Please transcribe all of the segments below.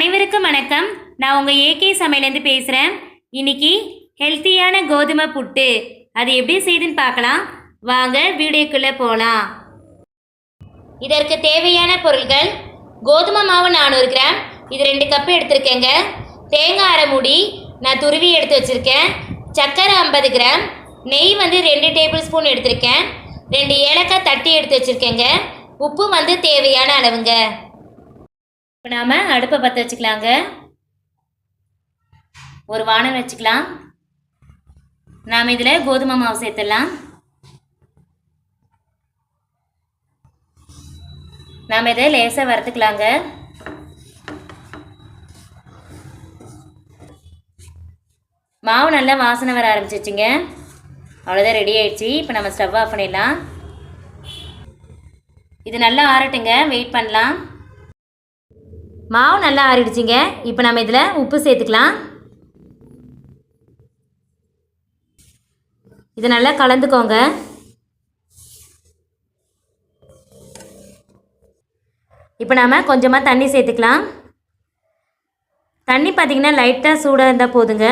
அனைவருக்கும் வணக்கம். நான் உங்கள் ஏகே சமையலேருந்து பேசுகிறேன் இன்னைக்கு ஹெல்த்தியான கோதுமை புட்டு. அது எப்படி செய்யுதுன்னு பார்க்கலாம். வாங்க வீடியோக்குள்ளே போகலாம் இதற்கு தேவையான பொருட்கள் கோதுமை மாவு நானூறு கிராம். இது ரெண்டு கப்பு எடுத்திருக்கேங்க. தேங்காய் அரை மூடி நான் துருவி எடுத்து வச்சுருக்கேன். சர்க்கரை ஐம்பது கிராம். நெய் வந்து ரெண்டு டேபிள் ஸ்பூன் எடுத்திருக்கேன். ரெண்டு ஏலக்காய் தட்டி எடுத்து வச்சுருக்கேங்க. உப்பு வந்து தேவையான அளவுங்க. இப்போ நாம் அடுப்பை பற்ற வச்சுக்கலாங்க. ஒரு வானல் வச்சுக்கலாம். நாம் இதில் கோதுமை மாவு சேர்த்துடலாம். நாம் இதை லேசாக வறுத்துக்கலாங்க. மாவு நல்லா வாசனை வர ஆரம்பிச்சிச்சுங்க அவ்வளோதான் ரெடி ஆயிடுச்சு. இப்போ நம்ம ஸ்டவ் ஆஃப் பண்ணிடலாம். இது நல்லா ஆறட்டுங்க. வெயிட் பண்ணலாம். மாவு நல்லா ஆறிடுச்சிங்க. இப்போ நம்ம இதில் உப்பு சேர்த்துக்கலாம். இது நல்லா கலந்துக்கோங்க. இப்போ நாம் கொஞ்சமாக தண்ணி சேர்த்துக்கலாம். தண்ணி பார்த்திங்கன்னா லைட்டாக சூடாக இருந்தால் போதுங்க.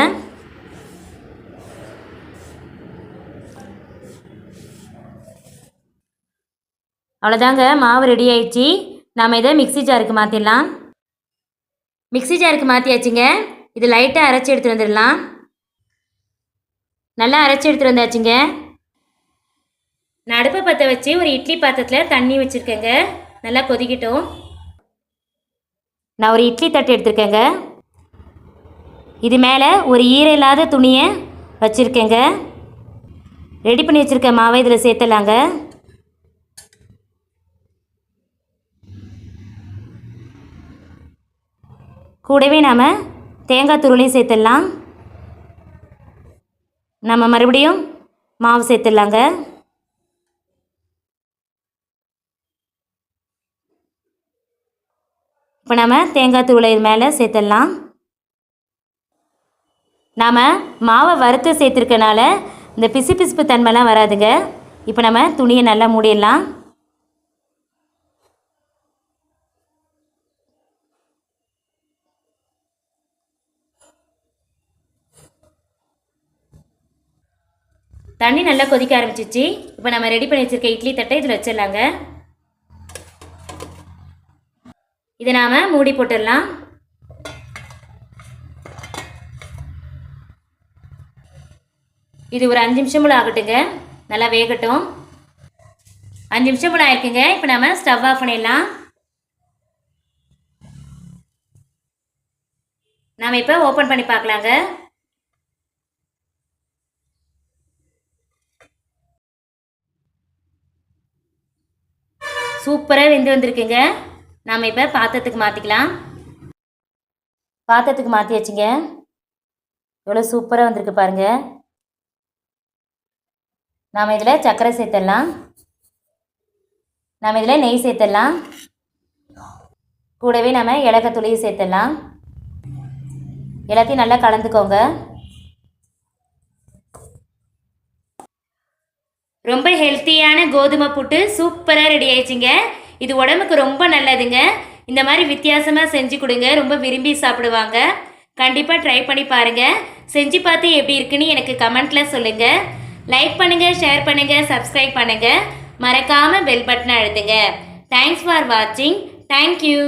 அவ்வளோதாங்க மாவு ரெடி ஆயிடுச்சு. நாம் இதை மிக்ஸி ஜாருக்கு மாற்றிடலாம் மிக்ஸி ஜாருக்கு மாற்றியாச்சுங்க இது லைட்டாக அரைச்சி எடுத்துகிட்டு வந்துடலாம். நல்லா அரைச்சி எடுத்துகிட்டு வந்தாச்சுங்க. நான் அடுப்பை பற்ற வச்சு ஒரு இட்லி பாத்திரத்தில் தண்ணி வச்சுருக்கேங்க. நல்லா கொதிக்கட்டும். நான் ஒரு இட்லி தட்டு எடுத்திருக்கேங்க. இது மேலே ஒரு ஈர இல்லாத துணியை வச்சுருக்கேங்க. ரெடி பண்ணி வச்சுருக்க மாவை இதில் சேர்த்துலாங்க கூடவே நாம் தேங்காய் துருளையும் சேர்த்துடலாம். நம்ம மறுபடியும் மாவு சேர்த்துடலாங்க. இப்போ நம்ம தேங்காய் தூளை இது மேலே சேர்த்துடலாம். நாம் மாவை வறுத்து சேர்த்துருக்கனால இந்த பிசு பிசுப்பு தன்மைலாம் வராதுங்க. இப்போ நம்ம துணியை நல்லா மூடிடலாம். தண்ணி நல்லா கொதிக்க ஆரம்பிச்சிச்சு. இப்போ நம்ம ரெடி பண்ணி வச்சுருக்க இட்லி தட்டை இதில் வச்சிடலாங்க. இதை நாம் மூடி போட்டுடலாம். இது ஒரு அஞ்சு நிமிஷம் போல் ஆகட்டுங்க. நல்லா வேகட்டும். அஞ்சு நிமிஷம் போல் ஆயிருக்குங்க. இப்போ நம்ம ஸ்டவ் ஆஃப் பண்ணிடலாம். நாம் இப்போ ஓப்பன் பண்ணி பார்க்கலாங்க. சூப்பராக வெந்து வந்திருக்குங்க. நாம் இப்போ பாத்திரத்துக்கு மாற்றிக்கலாம் பாத்திரத்துக்கு மாற்றியாச்சுங்க எவ்வளோ சூப்பராக வந்திருக்கு பாருங்கள் நாம் இதில் சர்க்கரை சேர்த்துடலாம் நாம் இதில் நெய் சேர்த்துடலாம் கூடவே நம்ம இலக்கத்துளியும் சேர்த்துடலாம் எல்லாத்தையும் நல்லா கலந்துக்கோங்க. ரொம்ப ஹெல்த்தியான கோதுமை புட்டு சூப்பராக ரெடி ஆயிடுச்சுங்க. இது உடம்புக்கு ரொம்ப நல்லதுங்க. இந்த மாதிரி வித்தியாசமாக செஞ்சு கொடுங்க. ரொம்ப விரும்பி சாப்பிடுவாங்க. கண்டிப்பாக ட்ரை பண்ணி பாருங்கள் செஞ்சு பார்த்து எப்படி இருக்குன்னு எனக்கு கமெண்ட்டில் சொல்லுங்கள் லைக் பண்ணுங்கள் ஷேர் பண்ணுங்கள் சப்ஸ்கிரைப் பண்ணுங்கள் மறக்காமல் பெல் பட்டனை அழுத்துங்க. தேங்க்ஸ் ஃபார் வாட்சிங் தேங்க்யூ